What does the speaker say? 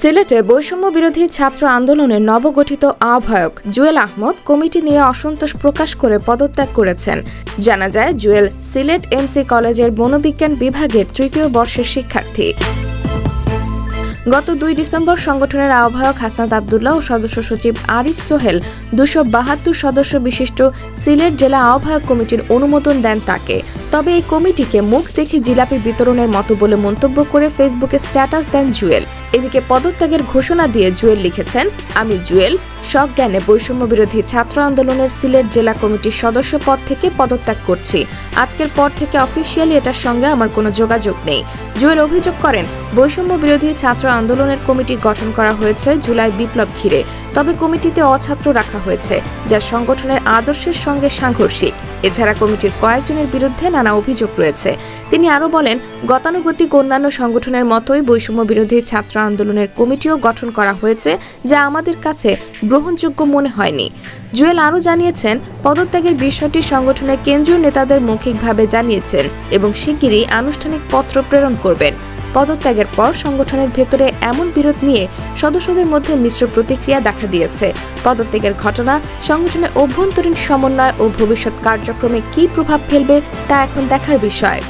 সিলেটে বৈষম্য বিরোধী ছাত্র আন্দোলনের নবগঠিত আহ্বায়ক জুয়েল আহমদ কমিটি নিয়ে অসন্তোষ প্রকাশ করে পদত্যাগ করেছেন। জানা যায়, জুয়েল সিলেট এমসি কলেজের মনোবিজ্ঞান বিভাগের তৃতীয় বর্ষের শিক্ষার্থী। গত দুই ডিসেম্বর সংগঠনের আহ্বায়ক হাসনাত আবদুল্লাহ ও সদস্য সচিব আরিফ সোহেল দুশো বাহাত্তর সদস্য বিশিষ্ট সিলেট জেলা আহ্বায়ক কমিটির অনুমোদন দেন তাকে। তবে এই কমিটিকে মুখ দেখে জিলাপি বিতরণের মতো বলে মন্তব্য করে ফেসবুকে স্ট্যাটাস দেন জুয়েল। এদিকে পদত্যাগের ঘোষণা দিয়ে জুয়েল লিখেছেন, আমি জুয়েল সজ্ঞানে বৈষম্য বিরোধী ছাত্র আন্দোলনের সিলেট জেলা কমিটির সদস্য পদ থেকে পদত্যাগ করছি। আজকের পর থেকে অফিসিয়ালি এটার সঙ্গে আমার কোনো যোগাযোগ নেই। জুয়েল অভিযোগ করেন, বৈষম্য বিরোধী ছাত্র আন্দোলনের কমিটি গঠন করা হয়েছে জুলাই বিপ্লব ঘিরে। তবে কমিটিতে অছাত্র রাখা হয়েছে, যা সংগঠনের আদর্শের সঙ্গে সাংঘর্ষিক। এছাড়া কমিটির কয়েকজনের বিরুদ্ধে নানা অভিযোগ রয়েছে। তিনি আরও বলেন, গতানুগতিক অন্যান্য সংগঠনের মতোই বৈষম্য বিরোধী ছাত্র আন্দোলনের কমিটিও গঠন করা হয়েছে, যা আমাদের কাছে গ্রহণযোগ্য মনে হয়নি। জুয়েল আরও জানিয়েছেন, পদত্যাগের বিষয়টি সংগঠনের কেন্দ্রীয় নেতাদের মৌখিকভাবে জানিয়েছেন এবং শিগগিরই আনুষ্ঠানিক পত্র প্রেরণ করবেন। পদত্যাগের পর সংগঠনের ভেতরে এমন বিরোধ নিয়ে সদস্যদের মধ্যে মিশ্র প্রতিক্রিয়া দেখা দিয়েছে। পদত্যাগের ঘটনা, সংগঠনের অভ্যন্তরীণ সমন্বয় ও ভবিষ্যৎ কার্যক্রমে কি প্রভাব ফেলবে তা এখন দেখার বিষয়।